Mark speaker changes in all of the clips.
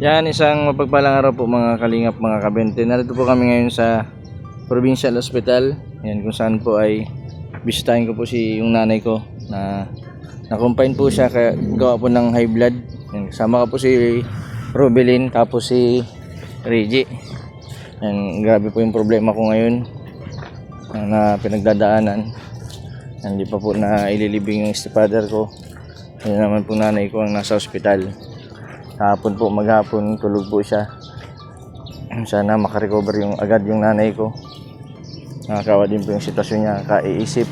Speaker 1: Yan, isang mapagpalang araw po mga kalingap, mga kabente. Narito po kami ngayon sa Provincial Hospital. Yan, kung saan po ay bisitahin ko po si yung nanay ko na na-confine po siya kaya gawa po ng high blood. Yan, kasama ko po si Rubilin tapos si Reggie. Yan, grabe po yung problema ko ngayon na, na pinagdadaanan. Hindi pa po na ililibing yung stepfather ko. Yan naman po nanay ko ang nasa ospital. Kahapon po, maghapon, tulog po siya. Sana makarecover yung agad yung nanay ko. Nakakawa din po yung sitwasyon niya, kaiisip.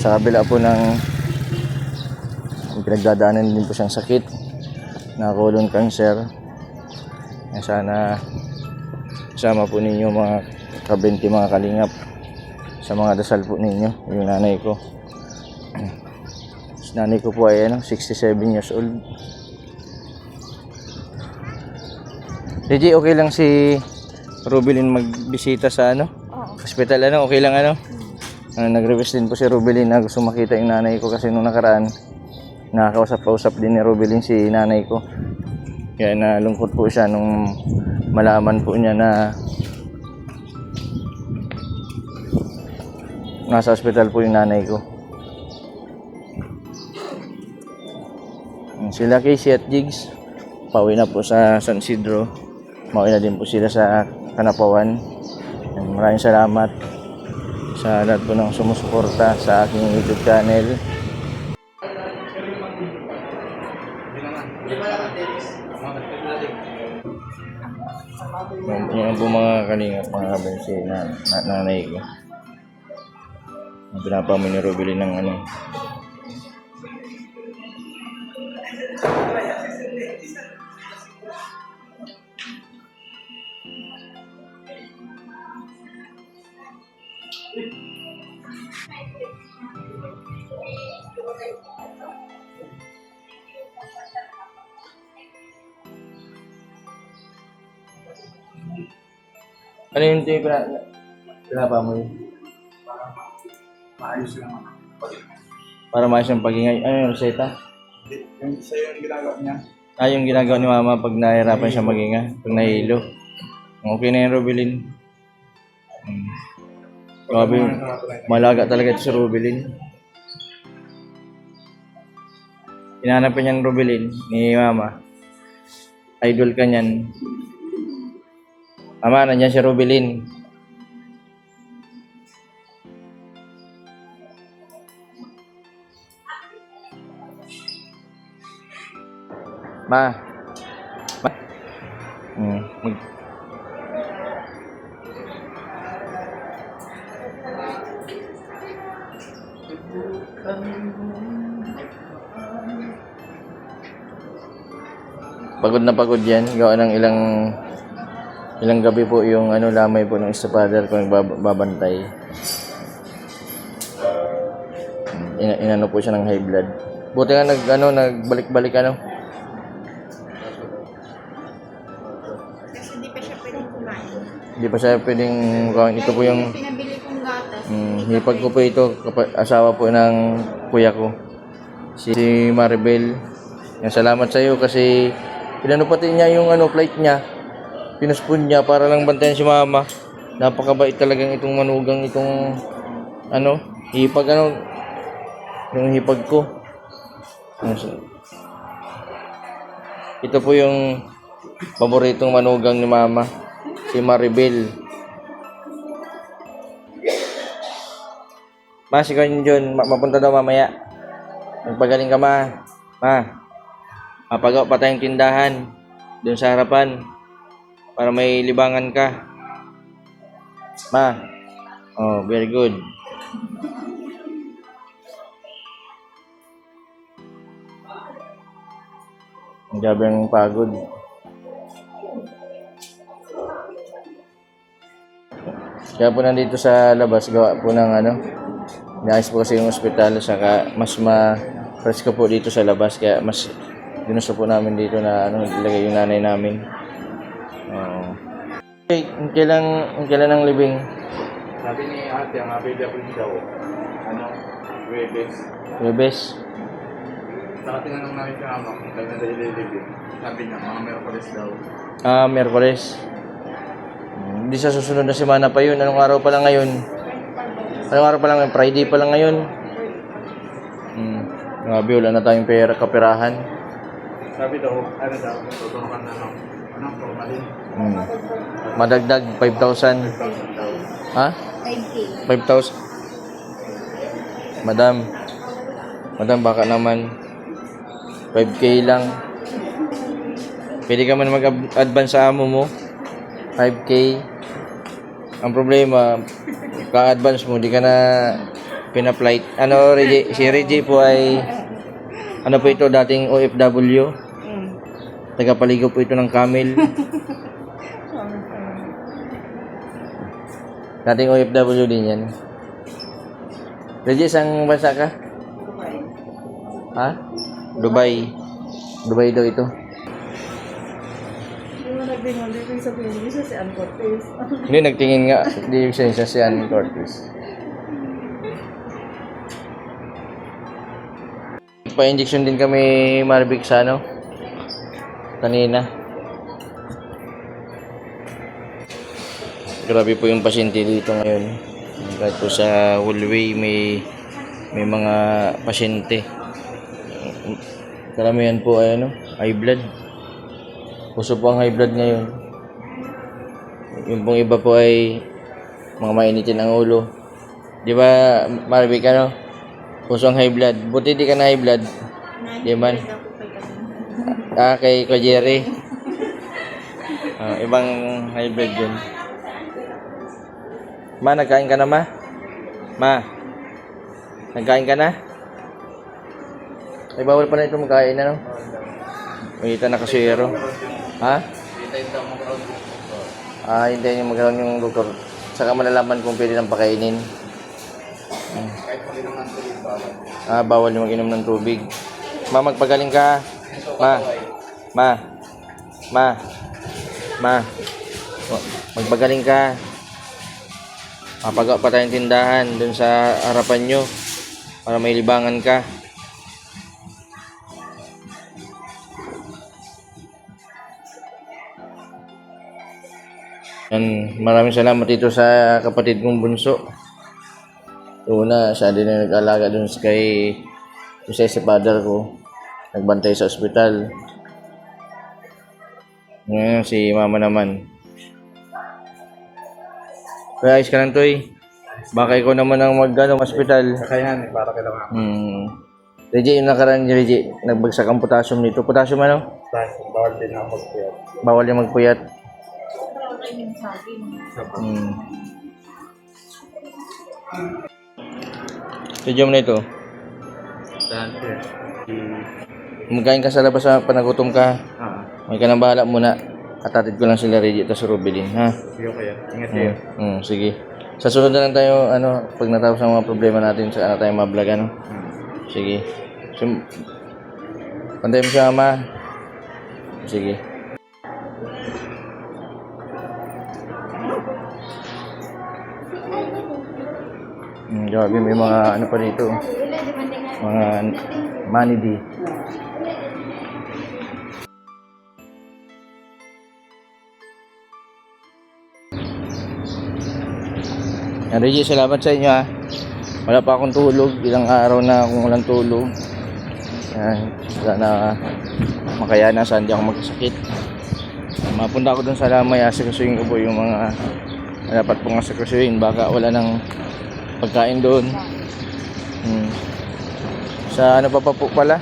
Speaker 1: Sa kabila po ng pinagdadaanan din po siyang sakit na colon cancer. Sana kasama po ninyo mga kabenti, mga kalingap sa mga dasal po ninyo, yung nanay ko. Nanay ko po ay ano, 67 years old. Reggie, okay lang si Rubilin magbisita sa ano?
Speaker 2: Oo.
Speaker 1: Hospital ano? Okay lang ano? Ah, nag-request din po si Rubilin na gusto makita yung nanay ko kasi nung nakaraan nakakausap-usap din ni Rubilin si nanay ko. Kaya nalungkot po siya nung malaman po niya na nasa hospital po yung nanay ko. Sila Casey at Jigs, pauwi na po sa San Isidro. Mauwi na din po sila sa Kanapawan. Maraming salamat sa lahat po ng sumusuporta sa aking YouTube channel. Yan, po mga kalingap, mga kabensi na, na nanay ko. Ang pinapamay ni Robili ng ano. Ano yung yung pina- pinapamoy?
Speaker 3: Maayos lang ako.
Speaker 1: Para maayos yung pagingay. Ano yung reseta?
Speaker 3: Yung isa yung ginagawa niya.
Speaker 1: Ah, yung ginagawa ni mama pag nahihirapan siya maginga, pag nahihilo. Okay na yung Rubilin. Hmm. Grabe, malaga talaga ito si Rubilin. Hinanap pa niyang Rubilin ni mama. Idol ka niyan. Mama, nandiyan si Rubilin. Ma. Ma. Hmm. Pagod na pagod yan. Gawa ng ilang ilang gabi po yung ano lamay po ng stepfather ko nagbabantay. Ina inano po siya ng high blood. Buti nga nag ano nagbalik-balik ano.
Speaker 2: Kasi hindi pa siya pwedeng kumain.
Speaker 1: Hindi pa siya pwedeng. Ito po yung
Speaker 2: Pinabili kong gatas.
Speaker 1: mm, hipag ko po ito asawa po ng kuya ko. Si Maribel. Yan, salamat sa iyo kasi pinano pati niya yung ano flight niya. Pinuspon niya para lang bantayan si mama. Napakabait talagang itong manugang itong ano, hipag ano yung hipag ko. Ano Ito po yung paboritong manugang ni mama, si Maribel. Ma, si ma- mapunta daw mamaya. Magpagaling ka, ma. Ma, mapagawa pa tayong tindahan doon sa harapan para may libangan ka. Ma, oh, very good. Ang gabi ang pagod. Kaya po nandito sa labas, gawa po ng ano, Inaayos po kasi yung ospital, saka mas ma-fresh po dito sa labas, kaya mas ginusto po namin dito na ano, ilagay yung nanay namin. Okay, ang kailan, ang kailan ng libing?
Speaker 3: Sabi ni ate, ang available daw, ano, Webes.
Speaker 1: Webes.
Speaker 3: Saka tinanong namin si Mama kung kailan na ililibig. Sabi niya, mga Merkulis daw.
Speaker 1: Ah, Merkules. Hindi sa susunod na semana pa yun. Anong araw pa lang ngayon? Anong araw pa lang ngayon? Friday pa lang ngayon. Hmm. Grabe, wala na tayong pera, kapirahan.
Speaker 3: Sabi daw, ano daw, tuturukan na ng, anong formalin?
Speaker 1: Hmm. Madagdag, 5,000.
Speaker 3: daw.
Speaker 1: Ha?
Speaker 2: 5K.
Speaker 1: 5,000. Madam. Madam, baka naman 5K lang. Pwede ka man mag-advance sa amo mo. 5K. Ang problema, ka-advance mo, di ka na pina-flight. Ano, Reggie, si Reggie po ay, ano po ito, dating OFW.
Speaker 2: Mm.
Speaker 1: Tagapaligo po ito ng camel. Dating OFW din yan. Reggie, isang bansa ka? Ha? Dubai. Dubai daw ito.
Speaker 2: Hindi,
Speaker 1: nagtingin nga. Hindi yung siya si Ann Cortez. Pa-injection din kami Marvic sa ano? Kanina. Grabe po yung pasyente dito ngayon. Kahit po sa hallway may may mga pasyente. Karamihan po ay ano, high blood. Puso po ang high blood ngayon. Yung pong iba po ay mga mainitin ang ulo. Di ba, Marvic, ano? Puso ang high blood. Buti di ka na high blood. Di man. Ah, kay Ko Jerry. Ah, ibang high blood yun. Ma, nagkain ka na, ma? Ma, nagkain ka na? Ay, bawal pa na ito magkain, ano? Kita na kasiyero. Ha? Ah, hintayin yung magkaroon yung doktor. Saka malalaman kung pwede nang pakainin.
Speaker 3: Hindi?
Speaker 1: Ah, bawal yung mag-inom ng tubig. Ma, magpagaling ka. Ma. Ma. Ma. Ma- Magpagaling ka. Mapagawa pa tayong tindahan dun sa harapan nyo. Para may libangan ka. Yan, maraming salamat dito sa kapatid kong bunso. Una, siya din na nag-alaga dun sa kay isa si father ko. Nagbantay sa ospital. Ngayon, si mama naman. Kaya ayos ka lang, Toy. Baka ikaw naman ang mag-ano, ospital.
Speaker 3: Kakayahan, para kay Mama.
Speaker 1: Hmm. Reggie, yung nakaraan ni Reggie, nagbagsak ang potassium nito. Potassium ano?
Speaker 3: Dahil bawal din ako mag-care.
Speaker 1: Bawal yung magpuyat. Hmm. Mo na ito.
Speaker 3: Dahil siya.
Speaker 1: Magkain ka sa labas sa panagutom ka.
Speaker 3: Ah,
Speaker 1: May ka nang bahala muna. Atatid ko lang sila Reggie at si Rubilin, ha?
Speaker 3: sige kaya. Ingat kayo.
Speaker 1: Mm, mm, sige. Sa sunod na lang tayo, ano, pag natapos ang mga problema natin, sa ano tayo mablog, ano? Sige. So, pantay mo siya, ama. Sige. Mm, grabe, may mga ano pa dito. Mga money Reggie, salamat sa inyo ha. Wala pa akong tulog. Ilang araw na akong walang tulog. Yan, sana makayana saan di ako magkasakit. Mapunta ako dun sa lamay, asikasuhin ko po yung mga dapat pong asikasuhin. Baka wala nang pagkain doon. Hmm. Sa ano pa pa po pala?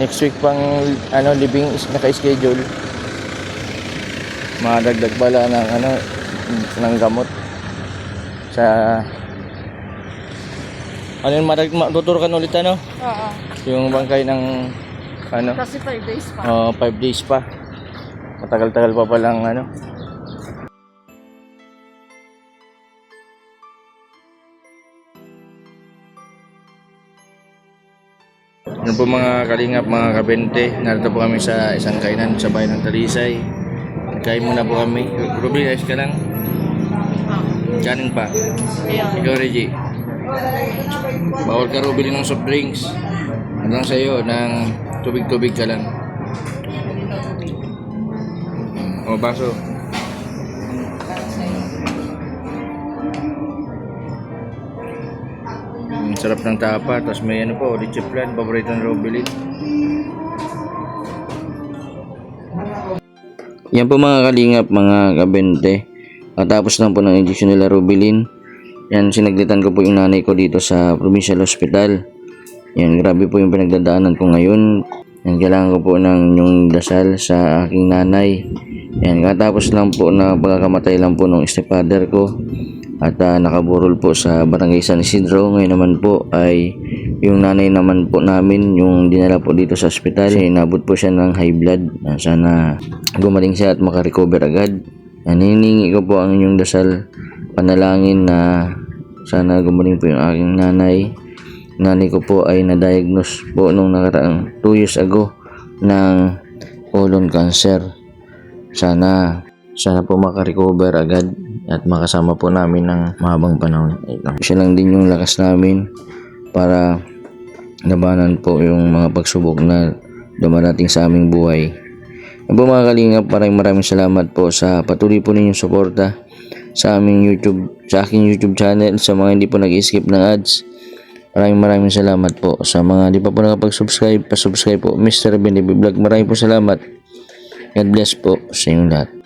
Speaker 1: Next week pang ano living is naka-schedule. Madagdag pala ng ano ng gamot sa ano yung madag matuturukan ulit ano
Speaker 2: Oo.
Speaker 1: yung bangkay ng ano
Speaker 2: Kasi 5 days pa.
Speaker 1: oh 5 days pa matagal-tagal pa palang ano Ano po mga kalingap, mga kabente, narito po kami sa isang kainan sa bayan ng Talisay. Nagkain muna po kami. Ruby, ayos ka lang. Kanin pa. Ikaw, Reggie. Bawal ka, Ruby, ng soft drinks. Hanggang sa'yo ng tubig-tubig ka lang. O, baso. Ang sarap ng tapa, tapos may ano po, leche flan, paborito ng Robilin. Yan po mga kalingap, mga kabente. Katapos lang po ng injection nila Rubilin. Yan, sinaglitan ko po yung nanay ko dito sa provincial hospital. Yan, grabe po yung pinagdadaanan ko ngayon. Yan, kailangan ko po ng yung dasal sa aking nanay. Yan, katapos lang po na pagkakamatay lang po ng stepfather ko. At ah, nakaburol po sa barangay San Isidro. Ngayon naman po ay yung nanay naman po namin yung dinala po dito sa ospital. Inabot po siya ng high blood. Sana gumaling siya at makarecover agad. Yan, hiningi ko po ang inyong dasal panalangin na sana gumaling po yung aking nanay. Nanay ko po ay na-diagnose po nung nakaraang 2 years ago ng colon cancer. Sana sana po makarecover agad at makasama po namin ng mahabang panahon. Ito. Siya lang din yung lakas namin para labanan po yung mga pagsubok na dumarating sa aming buhay. Yan po mga kalingap, maraming maraming salamat po sa patuloy po ninyong suporta sa aming YouTube, sa aking YouTube channel, sa mga hindi po nag-skip ng ads. Maraming maraming salamat po sa mga hindi pa po nakapag-subscribe, pa-subscribe po Mr. Binibi Vlog. Maraming po salamat. God bless po sa inyong lahat.